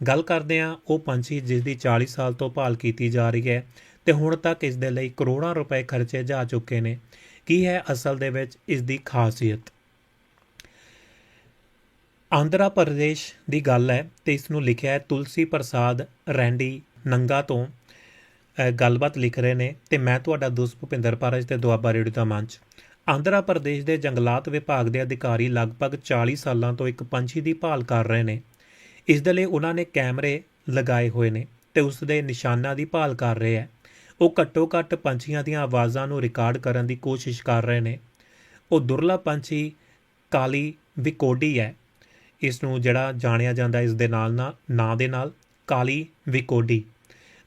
ਗੱਲ ਕਰਦੇ ਹਾਂ, ਉਹ ਪੰਛੀ ਜਿਸ ਦੀ 40 ਸਾਲ ਤੋਂ ਭਾਲ ਕੀਤੀ ਜਾ ਰਹੀ ਹੈ ਤੇ ਹੁਣ ਤੱਕ ਇਸ ਦੇ ਲਈ ਕਰੋੜਾਂ ਰੁਪਏ ਖਰਚੇ ਜਾ ਚੁੱਕੇ ਨੇ। ਕੀ ਹੈ ਅਸਲ ਦੇ ਵਿੱਚ ਇਸ ਦੀ ਖਾਸੀਅਤ? ਆਂਧਰਾ ਪ੍ਰਦੇਸ਼ ਦੀ ਗੱਲ ਹੈ ਤੇ ਇਸ ਨੂੰ ਲਿਖਿਆ ਹੈ ਤੁਲਸੀ ਪ੍ਰਸਾਦ ਰੈਂਡੀ ਨੰਗਾ ਤੋਂ। ਗੱਲਬਾਤ ਲਿਖ ਰਹੇ ਨੇ ਤੇ ਮੈਂ ਤੁਹਾਡਾ ਦੋਸਤ ਭੁਪਿੰਦਰ ਪਾਰਜ ਤੇ ਦੁਆਬਾ ਰੇਡੀਓ ਦਾ ਮੰਚ। ਆਂਧਰਾ ਪ੍ਰਦੇਸ਼ ਦੇ ਜੰਗਲਾਤ ਵਿਭਾਗ ਦੇ ਅਧਿਕਾਰੀ ਲਗਭਗ 40 ਸਾਲਾਂ ਤੋਂ ਇੱਕ ਪੰਛੀ ਦੀ ਭਾਲ ਕਰ ਰਹੇ ਨੇ। ਇਸ ਦੇ ਲਈ ਉਹਨਾਂ ਨੇ ਕੈਮਰੇ ਲਗਾਏ ਹੋਏ ਨੇ ਤੇ ਉਸ ਦੇ ਨਿਸ਼ਾਨਾਂ ਦੀ ਭਾਲ ਕਰ ਰਹੇ ਹੈ। ਉਹ ਘੱਟੋ ਘੱਟ ਪੰਛੀਆਂ ਦੀਆਂ ਆਵਾਜ਼ਾਂ ਨੂੰ ਰਿਕਾਰਡ ਕਰਨ ਦੀ ਕੋਸ਼ਿਸ਼ ਕਰ ਰਹੇ ਨੇ। ਉਹ ਦੁਰਲਭ ਪੰਛੀ ਕਾਲੀ ਵਿਕੋਡੀ ਹੈ। ਇਸ ਨੂੰ ਜਿਹੜਾ ਜਾਣਿਆ ਜਾਂਦਾ ਇਸ ਦੇ ਨਾਲ ਨਾ, ਨਾਂ ਦੇ ਨਾਲ, ਕਾਲੀ ਵਿਕੋਡੀ।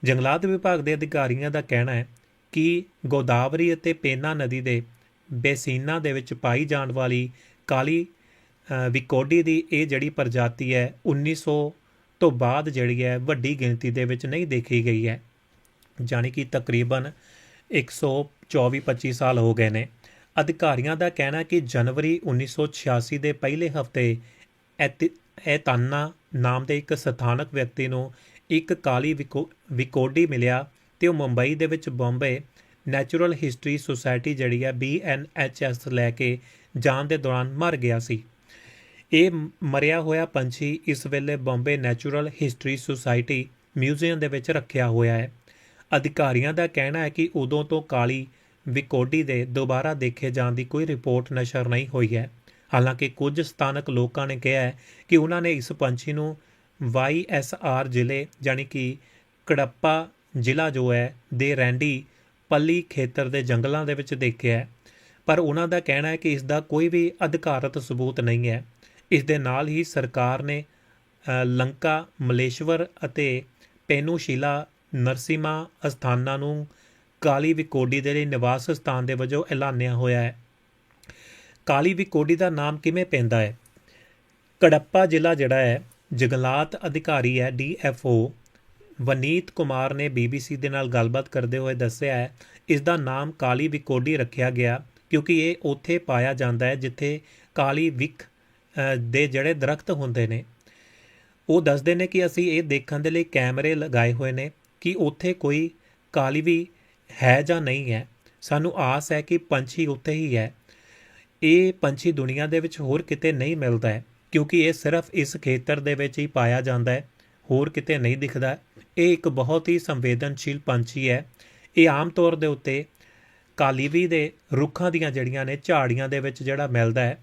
ਜੰਗਲਾਤ ਵਿਭਾਗ ਦੇ ਅਧਿਕਾਰੀਆਂ ਦਾ ਕਹਿਣਾ ਹੈ ਕਿ ਗੋਦਾਵਰੀ ਅਤੇ ਪੇਨਾ ਨਦੀ ਦੇ ਬੇਸੀਨਾ ਦੇ ਵਿੱਚ ਪਾਈ ਜਾਣ ਵਾਲੀ ਕਾਲੀ ਵਿਕੋਡੀ ਦੀ ਇਹ ਜਿਹੜੀ ਪ੍ਰਜਾਤੀ ਹੈ 1900 ਤੋਂ ਬਾਅਦ ਜਿਹੜੀ ਹੈ, ਵੱਡੀ ਗਿਣਤੀ ਦੇ ਵਿੱਚ ਨਹੀਂ ਦੇਖੀ ਗਈ ਹੈ। ਜਾਣੀ ਕਿ ਤਕਰੀਬਨ 124-25 ਸਾਲ ਹੋ ਗਏ ਨੇ। ਅਧਿਕਾਰੀਆਂ ਦਾ ਕਹਿਣਾ ਕਿ ਜਨਵਰੀ 1986 ਦੇ ਪਹਿਲੇ ਹਫ਼ਤੇ ਐਤਾਨਾ ਨਾਮ ਦੇ ਇੱਕ ਸਥਾਨਕ ਵਿਅਕਤੀ ਨੂੰ ਇੱਕ ਕਾਲੀ ਵਿਕੋ- ਵਿਕੋਡੀ ਮਿਲਿਆ ਤੇ ਉਹ ਮੁੰਬਈ ਦੇ ਵਿੱਚ ਬੰਬੇ ਨੈਚੁਰਲ ਹਿਸਟਰੀ ਸੁਸਾਇਟੀ ਜਿਹੜੀ ਹੈ BNHS ਲੈ ਕੇ ਜਾਣ ਦੇ ਦੌਰਾਨ ਮਰ ਗਿਆ ਸੀ। ਇਹ ਮਰਿਆ ਹੋਇਆ ਪੰਛੀ ਇਸ ਵੇਲੇ Bombay natural history society museum ਦੇ ਵਿੱਚ ਰੱਖਿਆ ਹੋਇਆ ਹੈ। ਅਧਿਕਾਰੀਆਂ ਦਾ ਕਹਿਣਾ ਹੈ ਕਿ ਉਦੋਂ ਤੋਂ ਕਾਲੀ ਵਿਕੋਡੀ ਦੇ ਦੁਬਾਰਾ ਦੇਖੇ ਜਾਣ ਦੀ ਕੋਈ ਰਿਪੋਰਟ ਨਸ਼ਰ ਨਹੀਂ ਹੋਈ ਹੈ। ਹਾਲਾਂਕਿ ਕੁਝ ਸਥਾਨਕ ਲੋਕਾਂ ਨੇ ਕਿਹਾ ਹੈ ਕਿ ਉਹਨਾਂ ਨੇ ਇਸ ਪੰਛੀ ਨੂੰ YSR ਜ਼ਿਲ੍ਹੇ ਜਾਨੀ ਕਿ ਕੜੱਪਾ ਜ਼ਿਲ੍ਹਾ ਜੋ ਹੈ, ਦੇ ਰੈਂਡੀ ਪੱਲੀ ਖੇਤਰ ਦੇ ਜੰਗਲਾਂ ਦੇ ਵਿੱਚ ਦੇਖਿਆ ਹੈ। ਪਰ ਉਹਨਾਂ ਦਾ ਕਹਿਣਾ ਹੈ ਕਿ ਇਸ ਦਾ ਕੋਈ ਵੀ ਅਧਿਕਾਰਤ ਸਬੂਤ ਨਹੀਂ ਹੈ। ਇਸ ਦੇ ਨਾਲ ਹੀ ਸਰਕਾਰ ਨੇ ਲੰਕਾ, ਮਲੇਸ਼ਵਰ ਅਤੇ ਪੈਨੂਸ਼ੀਲਾ ਨਰਸਿਮਾ ਅਸਥਾਨਾਂ ਨੂੰ ਕਾਲੀ ਵਿਕੋਡੀ ਦੇ ਲਈ ਨਿਵਾਸ ਸਥਾਨ ਦੇ ਵਜੋਂ ਐਲਾਨਿਆ ਹੋਇਆ ਹੈ। ਕਾਲੀ ਵਿਕੋਡੀ ਦਾ ਨਾਮ ਕਿਵੇਂ ਪੈਂਦਾ ਹੈ? ਕੜੱਪਾ ਜ਼ਿਲ੍ਹਾ ਜਿਹੜਾ ਹੈ, ਜੰਗਲਾਤ ਅਧਿਕਾਰੀ ਹੈ ਡੀਐਫਓ ਵਨੀਤ ਕੁਮਾਰ ਨੇ ਬੀਬੀਸੀ ਦੇ ਨਾਲ ਗੱਲਬਾਤ ਕਰਦੇ ਹੋਏ ਦੱਸਿਆ ਹੈ, ਇਸ ਦਾ ਨਾਮ ਕਾਲੀ ਵਿਕੋਡੀ ਰੱਖਿਆ ਗਿਆ ਕਿਉਂਕਿ ਇਹ ਉੱਥੇ ਪਾਇਆ ਜਾਂਦਾ ਹੈ ਜਿੱਥੇ ਕਾਲੀ ਵਿਕ ਦੇ ਜਿਹੜੇ ਦਰਖਤ ਹੁੰਦੇ ਨੇ, ਉਹ ਦੱਸਦੇ ਨੇ ਕਿ ਅਸੀਂ ਇਹ ਦੇਖਣ ਦੇ ਲਈ ਕੈਮਰੇ ਲਗਾਏ ਹੋਏ ਨੇ ਕਿ ਉੱਥੇ ਕੋਈ ਕਾਲੀ ਵੀ ਹੈ ਜਾਂ ਨਹੀਂ ਹੈ। ਸਾਨੂੰ ਆਸ ਹੈ ਕਿ ਪੰਛੀ ਉੱਥੇ ਹੀ ਹੈ। ਇਹ ਪੰਛੀ ਦੁਨੀਆ ਦੇ ਵਿੱਚ ਹੋਰ ਕਿਤੇ ਨਹੀਂ ਮਿਲਦਾ ਹੈ, ਕਿਉਂਕਿ ਇਹ ਸਿਰਫ ਇਸ ਖੇਤਰ ਦੇ ਵਿੱਚ ਹੀ ਪਾਇਆ ਜਾਂਦਾ ਹੈ, ਹੋਰ ਕਿਤੇ ਨਹੀਂ ਦਿਖਦਾ। ਇਹ ਇੱਕ ਬਹੁਤ ਹੀ ਸੰਵੇਦਨਸ਼ੀਲ ਪੰਛੀ ਹੈ। ਇਹ ਆਮ ਤੌਰ ਦੇ ਉੱਤੇ ਕਾਲੀਵੀ ਦੇ ਰੁੱਖਾਂ ਦੀਆਂ ਜੜੀਆਂ ਨੇ, ਝਾੜੀਆਂ ਦੇ ਵਿੱਚ ਜਿਹੜਾ ਮਿਲਦਾ ਹੈ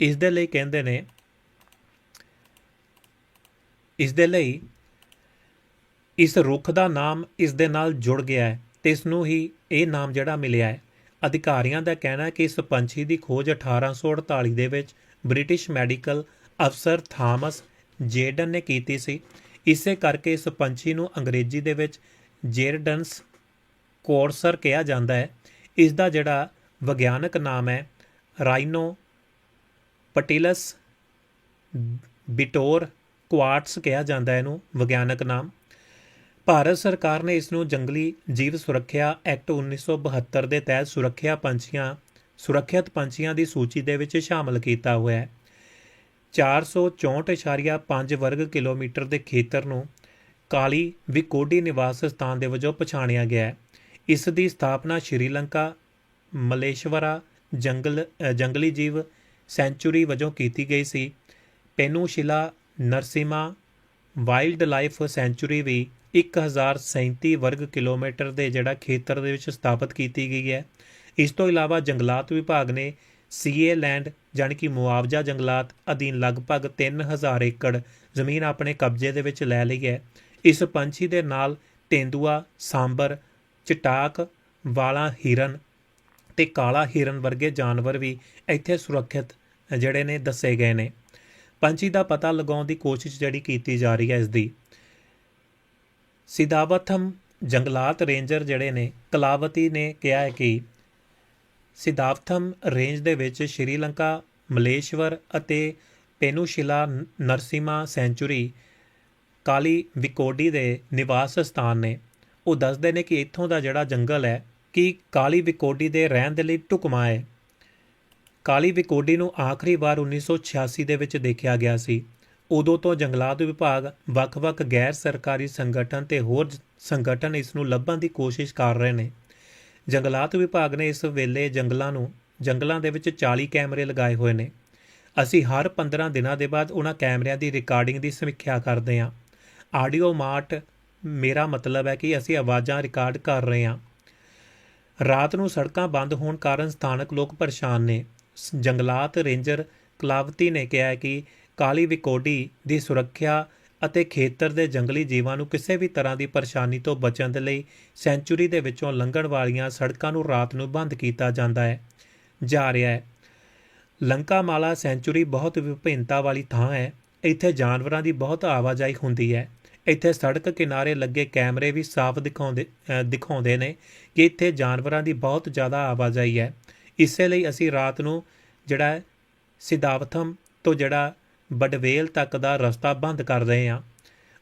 ਇਸ ਦੇ ਲਈ ਕਹਿੰਦੇ ਨੇ ਇਸ ਦੇ ਲਈ ਇਸ ਰੁੱਖ ਦਾ ਨਾਮ ਇਸ ਦੇ ਨਾਲ ਜੁੜ ਗਿਆ ਹੈ ਤੇ ਇਸ ਨੂੰ ਹੀ ਇਹ ਨਾਮ ਜਿਹੜਾ ਮਿਲਿਆ ਹੈ। ਅਧਿਕਾਰੀਆਂ ਦਾ ਕਹਿਣਾ ਹੈ ਕਿ ਇਸ ਪੰਛੀ ਦੀ ਖੋਜ 1848 ਦੇ ਵਿੱਚ ਬ੍ਰਿਟਿਸ਼ ਮੈਡੀਕਲ ਅਫਸਰ ਥਾਮਸ ਜੇਡਨ ਨੇ ਕੀਤੀ ਸੀ। ਇਸੇ ਕਰਕੇ ਇਸ ਪੰਛੀ ਨੂੰ ਅੰਗਰੇਜ਼ੀ ਦੇ ਵਿੱਚ ਜੇਰਡਨਸ ਕੋਰਸਰ ਕਿਹਾ ਜਾਂਦਾ ਹੈ। ਇਸ ਦਾ ਜਿਹੜਾ ਵਿਗਿਆਨਕ ਨਾਮ ਹੈ, ਰਾਈਨੋ ਪਟੀਲਸ ਬਿਟੋਰ ਕੁਆਰਟਸ ਕਿਹਾ ਜਾਂਦਾ ਹੈ ਇਹਨੂੰ, ਵਿਗਿਆਨਕ ਨਾਮ। ਭਾਰਤ ਸਰਕਾਰ ਨੇ ਇਸ ਨੂੰ ਜੰਗਲੀ ਜੀਵ ਸੁਰੱਖਿਆ ਐਕਟ 1972 ਦੇ ਤਹਿਤ ਸੁਰੱਖਿਆ ਪੰਛੀਆਂ, ਸੁਰੱਖਿਅਤ ਪੰਛੀਆਂ ਦੀ ਸੂਚੀ ਦੇ ਵਿੱਚ ਸ਼ਾਮਲ ਕੀਤਾ ਹੋਇਆ ਹੈ। 464.5 ਵਰਗ ਕਿਲੋਮੀਟਰ ਦੇ ਖੇਤਰ ਨੂੰ ਕਾਲੀ ਵਿਕੋਡੀ ਨਿਵਾਸ ਸਥਾਨ ਦੇ ਵਜੋਂ ਪਛਾਣਿਆ ਗਿਆ ਹੈ। ਇਸ ਦੀ ਸਥਾਪਨਾ ਸ਼੍ਰੀਲੰਕਾ, ਮਲੇਸ਼ਵਰਾ, ਜੰਗਲ ਜੰਗਲੀ ਜੀਵ ਸੈਂਚੁਰੀ ਵਜੋਂ ਕੀਤੀ ਗਈ ਸੀ। Penusila Narasimha wild life sanctuary ਵੀ 1037 ਵਰਗ ਕਿਲੋਮੀਟਰ ਦੇ ਜਿਹੜਾ ਖੇਤਰ ਦੇ ਵਿੱਚ ਸਥਾਪਿਤ ਕੀਤੀ ਗਈ ਹੈ। ਇਸ ਤੋਂ ਇਲਾਵਾ ਜੰਗਲਾਤ ਵਿਭਾਗ ਨੇ ਸੀਏ ਲੈਂਡ ਜਾਣੀ ਕਿ ਮੁਆਵਜ਼ਾ ਜੰਗਲਾਤ ਅਧੀਨ ਲਗਭਗ 3000 ਏਕੜ ਜ਼ਮੀਨ ਆਪਣੇ ਕਬਜ਼ੇ ਦੇ ਵਿੱਚ ਲੈ ਲਈ ਹੈ। ਇਸ ਪੰਛੀ ਦੇ ਨਾਲ ਤੇਂਦੂਆ, ਸਾਂਬਰ, ਚਟਾਕ, ਵਾਲਾ ਹਿਰਨ ਤੇ ਕਾਲਾ ਹਿਰਨ ਵਰਗੇ ਜਾਨਵਰ ਵੀ ਇੱਥੇ ਸੁਰੱਖਿਅਤ ਜਿਹੜੇ ਨੇ ਦੱਸੇ ਗਏ ਨੇ। ਪੰਛੀ ਦਾ ਪਤਾ ਲਗਾਉਣ ਦੀ ਕੋਸ਼ਿਸ਼ ਜਿਹੜੀ ਕੀਤੀ ਜਾ ਰਹੀ ਹੈ ਇਸ ਦੀ। ਸਿਦਾਵਥਮ ਜੰਗਲਾਤ ਰੇਂਜਰ ਜਿਹੜੇ ਨੇ, ਕਲਾਵਤੀ ਨੇ ਕਿਹਾ ਹੈ ਕਿ ਸਿਦਾਵਥਮ ਰੇਂਜ ਦੇ ਵਿੱਚ ਸ਼੍ਰੀਲੰਕਾ, ਮਲੇਸ਼ਵਰ ਅਤੇ ਪੈਨੂਸ਼ਿਲਾ ਨ- ਨਰਸੀਮਾ ਸੈਂਚੁਰੀ ਕਾਲੀ ਵਿਕੋਡੀ ਦੇ ਨਿਵਾਸ ਸਥਾਨ ਨੇ। ਉਹ ਦੱਸਦੇ ਨੇ ਕਿ ਇੱਥੋਂ ਦਾ ਜਿਹੜਾ ਜੰਗਲ ਹੈ, ਕਿ ਕਾਲੀ ਵਿਕੋਡੀ ਦੇ ਰਹਿਣ ਦੇ ਲਈ ਢੁਕਵਾਂ ਹੈ। ਕਾਲੀ ਵਿਕੋਡੀ ਨੂੰ ਆਖਰੀ ਵਾਰ 1986 ਦੇ ਵਿੱਚ ਦੇਖਿਆ ਗਿਆ ਸੀ। ਉਦੋਂ ਤੋਂ ਜੰਗਲਾਤ ਵਿਭਾਗ ਵੱਖ-ਵੱਖ ਗੈਰ ਸਰਕਾਰੀ ਸੰਗਠਨ ਤੇ ਹੋਰ ਸੰਗਠਨ ਇਸ ਨੂੰ ਲੱਭਣ ਦੀ ਕੋਸ਼ਿਸ਼ ਕਰ ਰਹੇ ਨੇ। ਜੰਗਲਾਤ ਵਿਭਾਗ ਨੇ ਇਸ ਵੇਲੇ ਜੰਗਲਾਂ ਨੂੰ, ਜੰਗਲਾਂ ਦੇ ਵਿੱਚ 40 ਕੈਮਰੇ ਲਗਾਏ ਹੋਏ ਨੇ। ਅਸੀਂ ਹਰ 15 ਦਿਨਾਂ ਦੇ ਬਾਅਦ ਉਹਨਾਂ ਕੈਮਰਿਆਂ ਦੀ ਰਿਕਾਰਡਿੰਗ ਦੀ ਸਮੀਖਿਆ ਕਰਦੇ ਹਾਂ। ਆਡੀਓ ਮਾਰਟ, ਮੇਰਾ ਮਤਲਬ ਹੈ ਕਿ ਅਸੀਂ ਆਵਾਜ਼ਾਂ ਰਿਕਾਰਡ ਕਰ ਰਹੇ ਹਾਂ। ਰਾਤ ਨੂੰ ਸੜਕਾਂ ਬੰਦ ਹੋਣ ਕਾਰਨ ਸਥਾਨਕ ਲੋਕ ਪਰੇਸ਼ਾਨ ਨੇ। ਜੰਗਲਾਤ ਰੇਂਜਰ ਕਲਾਵਤੀ ਨੇ ਕਿਹਾ ਕਿ ਕਾਲੀ ਵਿਕੋਡੀ ਦੀ ਸੁਰੱਖਿਆ ਅਤੇ ਖੇਤਰ ਦੇ ਜੰਗਲੀ ਜੀਵਾਂ ਨੂੰ ਕਿਸੇ ਵੀ ਤਰ੍ਹਾਂ ਦੀ ਪਰੇਸ਼ਾਨੀ ਤੋਂ ਬਚਣ ਦੇ ਲਈ ਸੈਂਚੁਰੀ ਦੇ ਵਿੱਚੋਂ ਲੰਘਣ ਵਾਲੀਆਂ ਸੜਕਾਂ ਨੂੰ ਰਾਤ ਨੂੰ ਬੰਦ ਕੀਤਾ ਜਾਂਦਾ ਹੈ। ਜਾ ਰਿਹਾ ਹੈ। ਲੰਕਾ ਮਾਲਾ ਸੈਂਚੁਰੀ ਬਹੁਤ ਵਿਭਿੰਨਤਾ ਵਾਲੀ ਥਾਂ ਹੈ। ਇੱਥੇ ਜਾਨਵਰਾਂ ਦੀ ਬਹੁਤ ਆਵਾਜਾਈ ਹੁੰਦੀ ਹੈ। ਇੱਥੇ ਸੜਕ ਕਿਨਾਰੇ ਲੱਗੇ ਕੈਮਰੇ ਵੀ ਸਾਫ਼ ਦਿਖਾਉਂਦੇ ਦਿਖਾਉਂਦੇ ਨੇ ਕਿ ਇੱਥੇ ਜਾਨਵਰਾਂ ਦੀ ਬਹੁਤ ਜ਼ਿਆਦਾ ਆਵਾਜਾਈ ਹੈ। ਇਸੇ ਲਈ ਅਸੀਂ ਰਾਤ ਨੂੰ ਜਿਹੜਾ ਸਿਧਾਵਥਮ ਤੋਂ ਜਿਹੜਾ ਬਡਵੇਲ ਤੱਕ ਦਾ ਰਸਤਾ ਬੰਦ ਕਰ ਰਹੇ ਹਾਂ।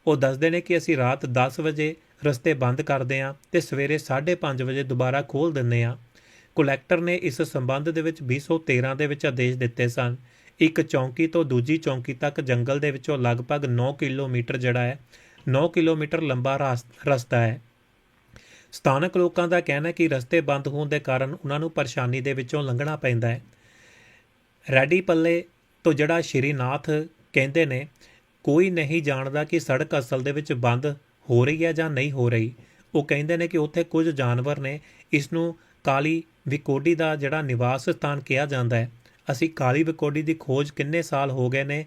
ਉਹ ਦੱਸਦੇ ਨੇ ਕਿ ਅਸੀਂ ਰਾਤ 10 ਵਜੇ ਰਸਤੇ ਬੰਦ ਕਰਦੇ ਹਾਂ ਤੇ ਸਵੇਰੇ 5:30 ਵਜੇ ਦੁਬਾਰਾ ਖੋਲ੍ਹ ਦਿੰਦੇ ਹਾਂ। ਕਲੈਕਟਰ ਨੇ ਇਸ ਸੰਬੰਧ ਦੇ ਵਿੱਚ 2013 ਦੇ ਵਿੱਚ ਆਦੇਸ਼ ਦਿੱਤੇ ਸਨ। ਇੱਕ ਚੌਂਕੀ ਤੋਂ ਦੂਜੀ ਚੌਂਕੀ ਤੱਕ ਜੰਗਲ ਦੇ ਵਿੱਚੋਂ ਲਗਭਗ 9 ਕਿਲੋਮੀਟਰ ਜਿਹੜਾ ਹੈ 9 ਕਿਲੋਮੀਟਰ ਲੰਬਾ ਰਾਸ- ਰਸਤਾ ਹੈ। ਸਥਾਨਕ ਲੋਕਾਂ ਦਾ ਕਹਿਣਾ ਹੈ ਕਿ ਰਸਤੇ ਬੰਦ ਹੋਣ ਦੇ ਕਾਰਨ ਉਹਨਾਂ ਨੂੰ ਪਰੇਸ਼ਾਨੀ ਦੇ ਵਿੱਚੋਂ ਲੰਘਣਾ ਪੈਂਦਾ ਹੈ। ਰੈਡੀ ਪੱਲੇ ਤੋਂ ਜਿਹੜਾ ਸ਼੍ਰੀਨਾਥ ਕਹਿੰਦੇ ਨੇ, ਕੋਈ ਨਹੀਂ ਜਾਣਦਾ ਕਿ ਸੜਕ ਅਸਲ ਦੇ ਵਿੱਚ ਬੰਦ ਹੋ ਰਹੀ ਹੈ ਜਾਂ ਨਹੀਂ ਹੋ ਰਹੀ। ਉਹ ਕਹਿੰਦੇ ਨੇ ਕਿ ਉੱਥੇ ਕੁਝ ਜਾਨਵਰ ਨੇ ਇਸ ਨੂੰ ਕਾਲੀ ਵਿਕੋਡੀ ਦਾ ਜਿਹੜਾ ਨਿਵਾਸ ਸਥਾਨ ਕਿਹਾ ਜਾਂਦਾ ਹੈ। ਅਸੀਂ ਕਾਲੀ ਵਿਕੋਡੀ ਦੀ ਖੋਜ ਕਿੰਨੇ ਸਾਲ ਹੋ ਗਏ ਨੇ?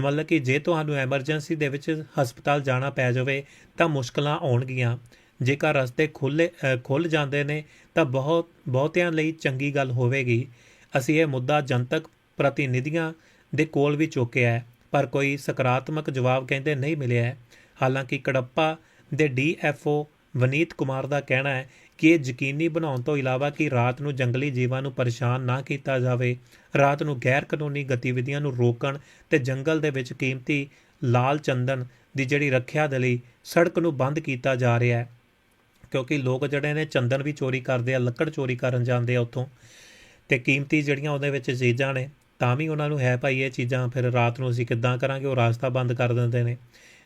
ਮਤਲਬ ਕਿ ਜੇ ਤੁਹਾਨੂੰ ਐਮਰਜੈਂਸੀ ਦੇ ਵਿੱਚ ਹਸਪਤਾਲ ਜਾਣਾ ਪੈ ਜਾਵੇ ਤਾਂ ਮੁਸ਼ਕਲਾਂ ਆਉਣਗੀਆਂ। ਜੇਕਰ ਰਸਤੇ ਖੁੱਲੇ ਖੁੱਲ ਜਾਂਦੇ ਨੇ, ਤਾਂ ਬਹੁਤ, ਬਹੁਤਿਆਂ ਲਈ ਚੰਗੀ ਗੱਲ ਹੋਵੇਗੀ। ਅਸੀਂ ਇਹ ਮੁੱਦਾ ਜਨਤਕ ਪ੍ਰਤੀਨਿਧੀਆਂ ਦੇ ਕੋਲ ਵੀ ਚੁੱਕਿਆ ਹੈ, ਪਰ ਕੋਈ ਸਕਾਰਾਤਮਕ ਜਵਾਬ ਕਹਿੰਦੇ ਨਹੀਂ ਮਿਲਿਆ ਹੈ। ਹਾਲਾਂਕਿ ਕੜੱਪਾ ਦੇ ਡੀਐਫਓ ਵਨੀਤ ਕੁਮਾਰ ਦਾ ਕਹਿਣਾ ਹੈ ਕਿ ਇਹ ਯਕੀਨੀ ਬਣਾਉਣ ਤੋਂ ਇਲਾਵਾ ਕਿ ਰਾਤ ਨੂੰ ਜੰਗਲੀ ਜੀਵਾਂ ਨੂੰ ਪਰੇਸ਼ਾਨ ਨਾ ਕੀਤਾ ਜਾਵੇ, ਰਾਤ ਨੂੰ ਗੈਰ ਕਾਨੂੰਨੀ ਗਤੀਵਿਧੀਆਂ ਨੂੰ ਰੋਕਣ ਤੇ ਜੰਗਲ ਦੇ ਵਿੱਚ ਕੀਮਤੀ ਲਾਲ ਚੰਦਨ ਦੀ ਜਿਹੜੀ ਰੱਖਿਆ ਦੇ ਲਈ ਸੜਕ ਨੂੰ ਬੰਦ ਕੀਤਾ ਜਾ ਰਿਹਾ ਹੈ। ਕਿਉਂਕਿ ਲੋਕ ਜਿਹੜੇ ਨੇ ਚੰਦਨ ਵੀ ਚੋਰੀ ਕਰਦੇ ਆ, ਲੱਕੜ ਚੋਰੀ ਕਰਨ ਜਾਂਦੇ ਆ ਉੱਥੋਂ। ਤੇ ਕੀਮਤੀ ਜਿਹੜੀਆਂ ਉਹਦੇ ਵਿੱਚ ਚੀਜ਼ਾਂ ਨੇ, ਤਾਂ ਵੀ ਉਹਨਾਂ ਨੂੰ ਹੈ ਭਾਈ ਇਹ ਚੀਜ਼ਾਂ, ਫਿਰ ਰਾਤ ਨੂੰ ਅਸੀਂ ਕਿੱਦਾਂ ਕਰਾਂਗੇ, ਉਹ ਰਾਸਤਾ ਬੰਦ ਕਰ ਦਿੰਦੇ ਨੇ।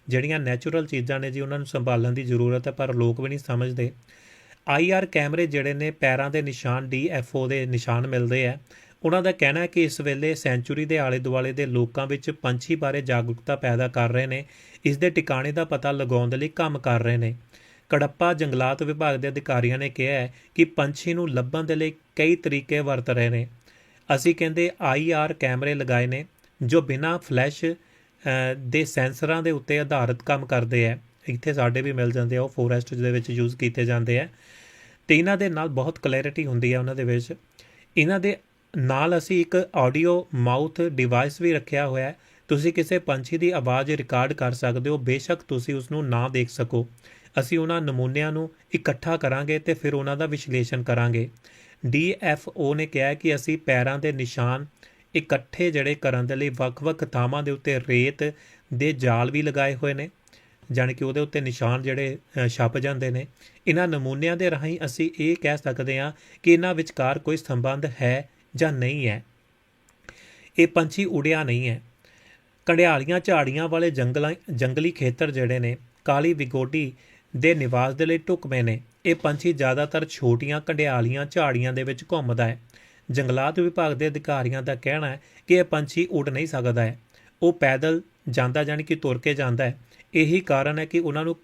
ਜਿਹੜੀਆਂ ਨੈਚੁਰਲ ਚੀਜ਼ਾਂ ਨੇ ਜੀ, ਉਹਨਾਂ ਨੂੰ ਸੰਭਾਲਣ ਦੀ ਜ਼ਰੂਰਤ ਹੈ, ਪਰ ਲੋਕ ਵੀ ਨਹੀਂ ਸਮਝਦੇ। ਆਈਆਰ ਕੈਮਰੇ ਜਿਹੜੇ ਨੇ, ਪੈਰਾਂ ਦੇ ਨਿਸ਼ਾਨ ਡੀਐਫਓ ਦੇ ਨਿਸ਼ਾਨ ਮਿਲਦੇ ਆ। ਉਹਨਾਂ ਦਾ ਕਹਿਣਾ ਹੈ ਕਿ ਇਸ ਵੇਲੇ ਸੈਂਚੁਰੀ ਦੇ ਆਲੇ ਦੁਆਲੇ ਦੇ ਲੋਕਾਂ ਵਿੱਚ ਪੰਛੀ ਬਾਰੇ ਜਾਗਰੂਕਤਾ ਪੈਦਾ ਕਰ ਰਹੇ ਨੇ। ਇਸ ਦੇ ਟਿਕਾਣੇ ਦਾ ਪਤਾ ਲਗਾਉਣ ਦੇ ਲਈ ਕੰਮ ਕਰ ਰਹੇ ਨੇ। ਕੜੱਪਾ ਜੰਗਲਾਤ ਵਿਭਾਗ ਦੇ ਅਧਿਕਾਰੀਆਂ ਨੇ ਕਿਹਾ ਹੈ ਕਿ ਪੰਛੀ ਨੂੰ ਲੱਭਣ ਦੇ ਲਈ ਕਈ ਤਰੀਕੇ ਵਰਤ ਰਹੇ ਨੇ। ਅਸੀਂ ਕਹਿੰਦੇ ਆਈਆਰ ਕੈਮਰੇ ਲਗਾਏ ਨੇ, ਜੋ ਬਿਨਾਂ ਫਲੈਸ਼ ਦੇ ਸੈਂਸਰਾਂ ਦੇ ਉੱਤੇ ਆਧਾਰਿਤ ਕੰਮ ਕਰਦੇ ਆ ਇੱਥੇ ਸਾਡੇ ਵੀ ਮਿਲ ਜਾਂਦੇ ਆ, ਉਹ ਫੋਰੈਸਟ ਦੇ ਵਿੱਚ ਯੂਜ਼ ਕੀਤੇ ਜਾਂਦੇ ਆ। ਤੇ ਇਹਨਾਂ ਦੇ ਨਾਲ ਬਹੁਤ ਕਲੈਰਿਟੀ ਹੁੰਦੀ ਹੈ ਉਹਨਾਂ ਦੇ ਵਿੱਚ। ਇਹਨਾਂ ਦੇ ਨਾਲ ਅਸੀਂ ਇੱਕ ਆਡੀਓ ਮਾਊਥ ਡਿਵਾਈਸ ਵੀ ਰੱਖਿਆ ਹੋਇਆ ਹੈ। ਤੁਸੀਂ ਕਿਸੇ ਪੰਛੀ ਦੀ ਆਵਾਜ਼ ਰਿਕਾਰਡ ਕਰ ਸਕਦੇ ਹੋ, ਬੇਸ਼ੱਕ ਤੁਸੀਂ ਉਸ ਨੂੰ ਨਾ ਦੇਖ ਸਕੋ। ਅਸੀਂ ਉਹਨਾਂ ਨਮੂਨਿਆਂ ਨੂੰ ਇਕੱਠਾ ਕਰਾਂਗੇ ਤੇ ਫਿਰ ਉਹਨਾਂ ਦਾ ਵਿਸ਼ਲੇਸ਼ਣ ਕਰਾਂਗੇ। ਡੀਐਫਓ ਨੇ ਕਿਹਾ ਕਿ ਅਸੀਂ ਪੈਰਾਂ ਦੇ ਨਿਸ਼ਾਨ ਇਕੱਠੇ ਜਿਹੜੇ ਕਰਨ ਦੇ ਲਈ ਵੱਖ-ਵੱਖ ਥਾਵਾਂ ਦੇ ਉੱਤੇ ਰੇਤ ਦੇ ਜਾਲ ਵੀ ਲਗਾਏ ਹੋਏ ਨੇ, ਜਾਣੀ ਕਿ ਉਹਦੇ ਉੱਤੇ ਨਿਸ਼ਾਨ ਜਿਹੜੇ ਛਪ ਜਾਂਦੇ ਨੇ। ਇਹਨਾਂ ਨਮੂਨਿਆਂ ਦੇ ਰਾਹੀਂ ਅਸੀਂ ਇਹ ਕਹਿ ਸਕਦੇ ਹਾਂ ਕਿ ਇਹਨਾਂ ਵਿਚਕਾਰ ਕੋਈ ਸੰਬੰਧ ਹੈ ਜਾਂ ਨਹੀਂ ਹੈ। ਇਹ ਪੰਛੀ ਉੜਿਆ ਨਹੀਂ ਹੈ। ਕੰਡਿਆਲੀਆਂ ਝਾੜੀਆਂ ਵਾਲੇ ਜੰਗਲਾਂ, ਜੰਗਲੀ ਖੇਤਰ ਜਿਹੜੇ ਨੇ, ਕਾਲੀ ਵਿਗੋਡੀ ਦੇ ਨਿਵਾਸ ਦੇ ਲਈ ਢੁਕਵੇਂ ਨੇ। ਇਹ ਪੰਛੀ ਜ਼ਿਆਦਾਤਰ ਛੋਟੀਆਂ ਕੰਡਿਆਲੀਆਂ ਝਾੜੀਆਂ ਦੇ ਵਿੱਚ ਘੁੰਮਦਾ ਹੈ। ਜੰਗਲਾਤ ਵਿਭਾਗ ਦੇ ਅਧਿਕਾਰੀਆਂ ਦਾ ਕਹਿਣਾ ਹੈ ਕਿ ਇਹ ਪੰਛੀ ਉੱਡ ਨਹੀਂ ਸਕਦਾ ਹੈ। ਉਹ ਪੈਦਲ ਜਾਂਦਾ ਜਾਣੀ ਕਿ ਤੁਰ ਕੇ ਜਾਂਦਾ ਹੈ। ਇਹੀ ਕਾਰਨ ਹੈ ਕਿ ਉਹਨਾਂ ਨੂੰ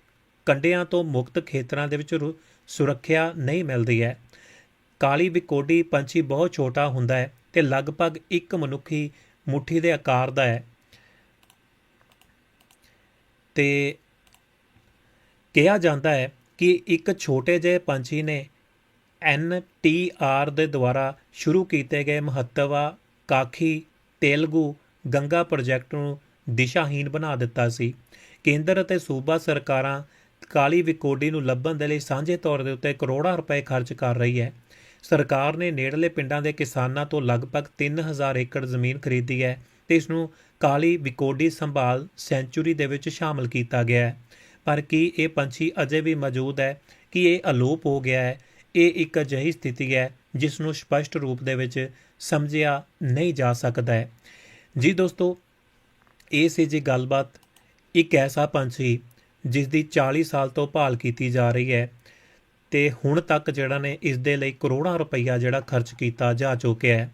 ਕੰਡਿਆਂ ਤੋਂ ਮੁਕਤ ਖੇਤਰਾਂ ਦੇ ਵਿੱਚ ਰੁ- ਸੁਰੱਖਿਆ ਨਹੀਂ ਮਿਲਦੀ ਹੈ। ਕਾਲੀ ਵਿਕੋਡੀ ਪੰਛੀ ਬਹੁਤ ਛੋਟਾ ਹੁੰਦਾ ਹੈ ਤੇ ਲਗਭਗ ਇੱਕ ਮਨੁੱਖੀ ਮੁੱਠੀ ਦੇ ਆਕਾਰ ਦਾ ਹੈ। ਤੇ ਕਿਹਾ ਜਾਂਦਾ ਹੈ ਕਿ ਇੱਕ ਛੋਟੇ ਜਿਹੇ ਪੰਛੀ ਨੇ ਐਨ ਟੀ ਆਰ ਦੇ ਦੁਆਰਾ ਸ਼ੁਰੂ ਕੀਤੇ ਗਏ ਮਹੱਤਵਾਕਾਂਖੀ ਤੇਲਗੂ, ਗੰਗਾ ਪ੍ਰੋਜੈਕਟ ਨੂੰ ਦਿਸ਼ਾਹੀਨ ਬਣਾ ਦਿੱਤਾ ਸੀ। ਕੇਂਦਰ ਅਤੇ ਸੂਬਾ ਸਰਕਾਰਾਂ ਕਾਲੀ ਵਿਕੋਡੀ ਨੂੰ ਲੱਭਣ ਦੇ ਲਈ ਸਾਂਝੇ ਤੌਰ ਦੇ ਉੱਤੇ ਕਰੋੜਾਂ ਰੁਪਏ ਖਰਚ ਕਰ ਰਹੀ ਹੈ। ਸਰਕਾਰ ਨੇ ਨੇੜਲੇ ਪਿੰਡਾਂ ਦੇ ਕਿਸਾਨਾਂ ਤੋਂ ਲਗਭਗ 3000 ਏਕੜ ਜ਼ਮੀਨ ਖਰੀਦੀ ਹੈ ਤੇ ਇਸ ਨੂੰ ਕਾਲੀ ਵਿਕੋਡੀ ਸੰਭਾਲ ਸੈਂਚੁਰੀ ਦੇ ਵਿੱਚ ਸ਼ਾਮਲ ਕੀਤਾ ਗਿਆ ਹੈ। ਪਰ ਕੀ ਇਹ ਪੰਛੀ ਅਜੇ ਵੀ ਮੌਜੂਦ ਹੈ? ਕਿ ਇਹ ਅਲੋਪ ਹੋ ਗਿਆ ਹੈ? ਇਹ ਇੱਕ ਅਜਿਹੀ ਸਥਿਤੀ ਹੈ ਜਿਸ ਨੂੰ ਸਪਸ਼ਟ ਰੂਪ ਦੇ ਵਿੱਚ ਸਮਝਿਆ ਨਹੀਂ ਜਾ ਸਕਦਾ ਹੈ। ਜੀ ਦੋਸਤੋ, ਇਹ ਸੀ ਜੀ ਗੱਲਬਾਤ। ਇੱਕ ਐਸਾ ਪੰਛੀ ਜਿਸ ਦੀ 40 ਸਾਲ ਤੋਂ ਭਾਲ ਕੀਤੀ ਜਾ ਰਹੀ ਹੈ ਤੇ ਹੁਣ ਤੱਕ ਜਿਹੜਾ ਨੇ ਇਸ ਦੇ ਲਈ ਕਰੋੜਾਂ ਰੁਪਈਆ ਜਿਹੜਾ ਖਰਚ ਕੀਤਾ ਜਾ ਚੁੱਕਿਆ ਹੈ।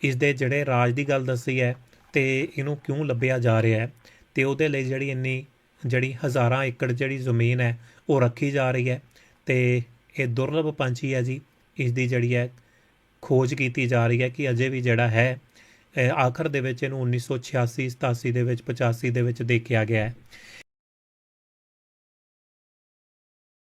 ਇਸ ਦੇ ਜਿਹੜੇ ਰਾਜ ਦੀ ਗੱਲ ਦੱਸੀ ਹੈ ਤੇ ਇਹਨੂੰ ਕਿਉਂ ਲੱਭਿਆ ਜਾ ਰਿਹਾ ਹੈ ਤੇ ਉਹਦੇ ਲਈ ਜਿਹੜੀ ਇੰਨੀ ਜਿਹੜੀ ਹਜ਼ਾਰਾਂ ਏਕੜ ਜਿਹੜੀ ਜ਼ਮੀਨ ਹੈ, ਉਹ ਰੱਖੀ ਜਾ ਰਹੀ ਹੈ ਤੇ ਇਹ ਦੁਰਲਭ ਪੰਛੀ ਹੈ ਜੀ ਇਸ ਦੀ ਜਿਹੜੀ ਹੈ ਖੋਜ ਕੀਤੀ ਜਾ ਰਹੀ ਹੈ ਕਿ ਅਜੇ ਵੀ ਜਿਹੜਾ ਹੈ ਆਖਰ ਦੇ ਵਿੱਚ ਇਹਨੂੰ 1986 87 ਦੇ ਵਿੱਚ 85 ਦੇ ਵਿੱਚ ਦੇਖਿਆ ਗਿਆ ਹੈ।